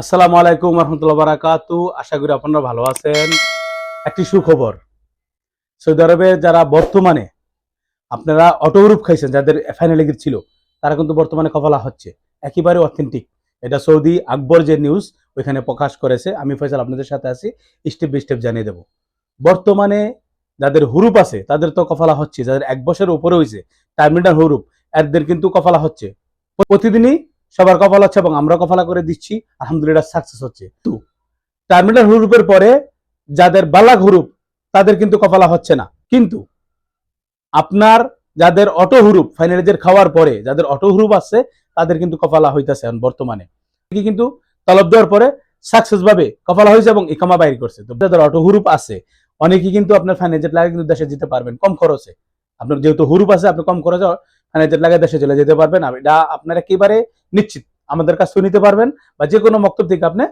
আসসালামু আলাইকুম রহমতুল্লাহ বারাকাতু। আশা করি আপনারা ভালো আছেন। একটি সুখবর, সৌদি আরবে যারা বর্তমানে আপনারা অটো অটোগ্রুপ খাইছেন, যাদের ফাইনাল লিগের ছিল তারা কিন্তু বর্তমানে কফলা হচ্ছে। একেবারে অথেন্টিক এটা সৌদি আকবর যে নিউজ ওইখানে প্রকাশ করেছে। আমি ফয়সাল আপনাদের সাথে আছি স্টেপ বাই স্টেপ জানিয়ে দেব। বর্তমানে যাদের হুরুপ আছে, তাদের তো কফলা হচ্ছে। যাদের এক বছরের উপরে হয়েছে টার্মিনাল হুরুপ, এদের কিন্তু কফলা হচ্ছে। প্রতিদিনই সবার কপাল হচ্ছে এবং আমরা কপালা করে দিচ্ছি আলহামদুলিল্লাহ সাকসেস হচ্ছে। তো টার্মিনাল হুরুপের পরে যাদের বালাক হুরুপ তাদের কিন্তু কপালা হচ্ছে না। কিন্তু আপনার যাদের অটো হুরুপ ফাইনালিজের খাওয়ার পরে যাদের অটো হুরুপ আছে তাদের কিন্তু কপালা হইতেছে এখন বর্তমানে। কিন্তু তলব দেওয়ার পরে সাকসেস ভাবে কপালা হয়েছে এবং ইকামা বাইর করছে। তো যাদের অটো হুরুপ আছে অনেকেই কিন্তু আপনার ফাইনালিজের লাগে কিন্তু দেশে যেতে পারবেন কম খরচে। আপনার যেহেতু হুরুপ আছে আপনি কম খরচে ফাইনালিজের লাগে দেশে চলে যেতে পারবেন। এটা আপনার একেবারে নিশ্চিত। আমাদের কাছ থেকে নিতে পারবেন বা যে কোনো মক্তব থেকে আপনি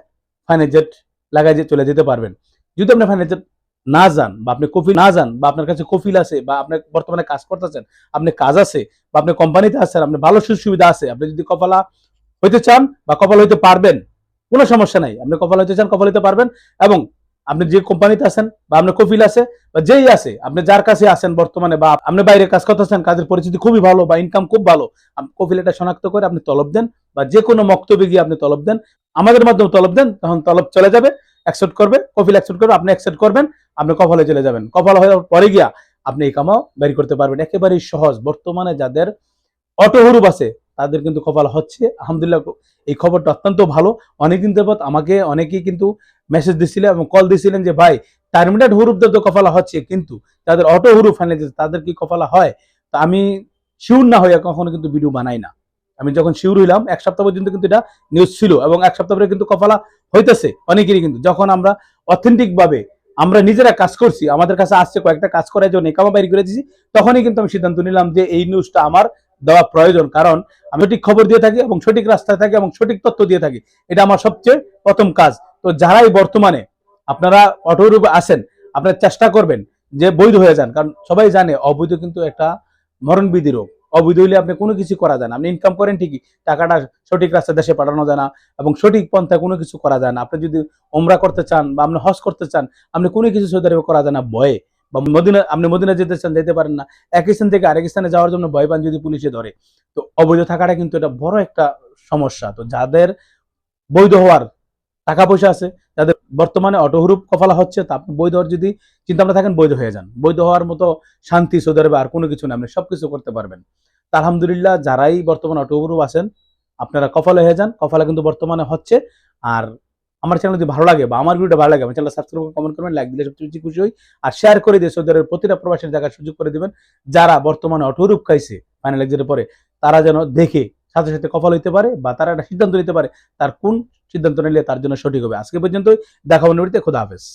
ফাইনাল লাগাই চলে যেতে পারবেন। যদি আপনি ফাইনাল না যান বা আপনি কফিল না যান বা আপনার কাছে কফিল আছে বা আপনি বর্তমানে কাজ করতেছেন, আপনি কাজ আছে বা আপনি কোম্পানিতে আছেন, আপনি ভালো সুযোগ সুবিধা আছে, আপনি যদি কপালা হইতে চান বা কপাল হইতে পারবেন, কোনো সমস্যা নাই। আপনি কপাল হইতে চান, কপাল হইতে পারবেন এবং আপনি যে কোম্পানিতে আছেন বা আপনার কফিল আছে বা যেই আছে, আপনি যার কাছে আছেন বর্তমানে বা আপনি বাইরে কাজ করতেছেন, কাজের পরিস্থিতি খুবই ভালো বা ইনকাম খুব ভালো কফিল এটা শনাক্ত করে আপনি তলব দেন বা যে কোনো মক্তবে গিয়ে আপনি তলব দেন। আমাদের মাধ্যমে তলব দেন, তখন তলব চলে যাবে অ্যাকসেপ্ট করবে, কফিল অ্যাকসেপ্ট করবে, আপনি অ্যাকসেপ্ট করবেন, আপনি কপালে চলে যাবেন। কপাল হয়ে যাওয়ার পরে গিয়া আপনি এই কামাও বের করতে পারবেন। একেবারেই সহজ। বর্তমানে যাদের অটো হুরুপ আছে, তাদের কিন্তু কপাল হচ্ছে। আলহামদুলিল্লাহ, এই খবরটা অত্যন্ত ভালো। অনেকদিন যাবত আমাকে অনেকেই কিন্তু মেসেজ দিছিলেন এবং কল দিছিলেন যে, ভাই টার্মিনেট হুরুপদের তো কপালা হচ্ছে, কিন্তু যাদের অটো হুরুপ ফাইনাল তাদের কি কপালা হয়? তা আমি শিউর না হইয়া কখনো কিন্তু ভিডিও বানাই না। আমি যখন শিউর হইলাম, এক সপ্তাহ পর্যন্ত কিন্তু এটা নিউজ ছিল এবং এক সপ্তাহ পরে কিন্তু কপালা হইতেছে, অনেকেরই কিন্তু। যখন আমরা অথেন্টিক ভাবে আমরা নিজেরা কাজ করছি, আমাদের কাছে আসছে কয়েকটা কাজ করার জন্য একামা বাইর করে দিয়েছি তখনই কিন্তু আমি সিদ্ধান্ত নিলাম যে, এই নিউজটা আমার দেওয়া প্রয়োজন। কারণ আমি সঠিক খবর দিয়ে থাকি এবং সঠিক রাস্তায় থাকি এবং সঠিক তথ্য দিয়ে থাকি। এটা আমার সবচেয়ে প্রথম কাজ। তো যারাই বর্তমানে আপনারা অটোরূপে আসেন, আপনারা চেষ্টা করবেন যে বৈধ হয়ে যান। কারণ সবাই জানে অবৈধ কিন্তু একটা মরণবিধি রোগ। অবৈধ হইলে আপনি কোনো কিছু করা যায় আপনি ইনকাম করেন ঠিকই, টাকাটা সঠিক রাস্তা দেশে পাঠানো যায় না এবং সঠিক পন্থায় কোনো কিছু করা যায় না। আপনি যদি ওমরা করতে চান বা আপনি হজ করতে চান, আপনি কোনো কিছু সৌদি করা যায় না, ভয়ে। বা মদিনা আপনি মদিনা যেতে চান, যেতে পারেন না। এক স্থান থেকে আরেক স্থানে যাওয়ার জন্য ভয় পান যদি পুলিশে ধরে। তো অবৈধ থাকাটা কিন্তু এটা বড় একটা সমস্যা। তো যাদের বৈধ হওয়ার টাকা পয়সা আছে, যাদের বর্তমানে অটোহুরুপ কফালা হচ্ছে, তা আপনি বৈধ হওয়ার যদি চিন্তা ভাবনা থাকেন, বৈধ হয়ে যান। বৈধ হওয়ার মতো শান্তি সৌদি আরবে আর কোনো কিছু না আপনি সবকিছু করতে পারবেন। আলহামদুলিল্লাহ যারাই বর্তমানে অটোহুরুপ আছেন, আপনারা কফালে হয়ে যান। কফালা কিন্তু বর্তমানে হচ্ছে। আর আমার চ্যানেল যদি ভালো লাগে বা আমার ভিডিওটা ভালো লাগে, আমার চ্যানেল সাবস্ক্রাইব করে কমেন্ট করবেন লাইক দিলে সবচেয়ে বেশি খুশি হই আর শেয়ার করে দিয়ে সৌদি আরবের প্রতিটা প্রবাসীর জায়গায় সুযোগ করে দেবেন। যারা বর্তমানে অটোরূপ খাইছে ফাইনাল এক্সামের পরে, তারা যেন দেখে সাথে সাথে কফল হইতে পারে বা তারা একটা সিদ্ধান্ত নিতে পারে তার কোন সিদ্ধান্ত নিলে তার জন্য সঠিক হবে। আজকে পর্যন্তই, দেখা হবে খোদা হাফেজ।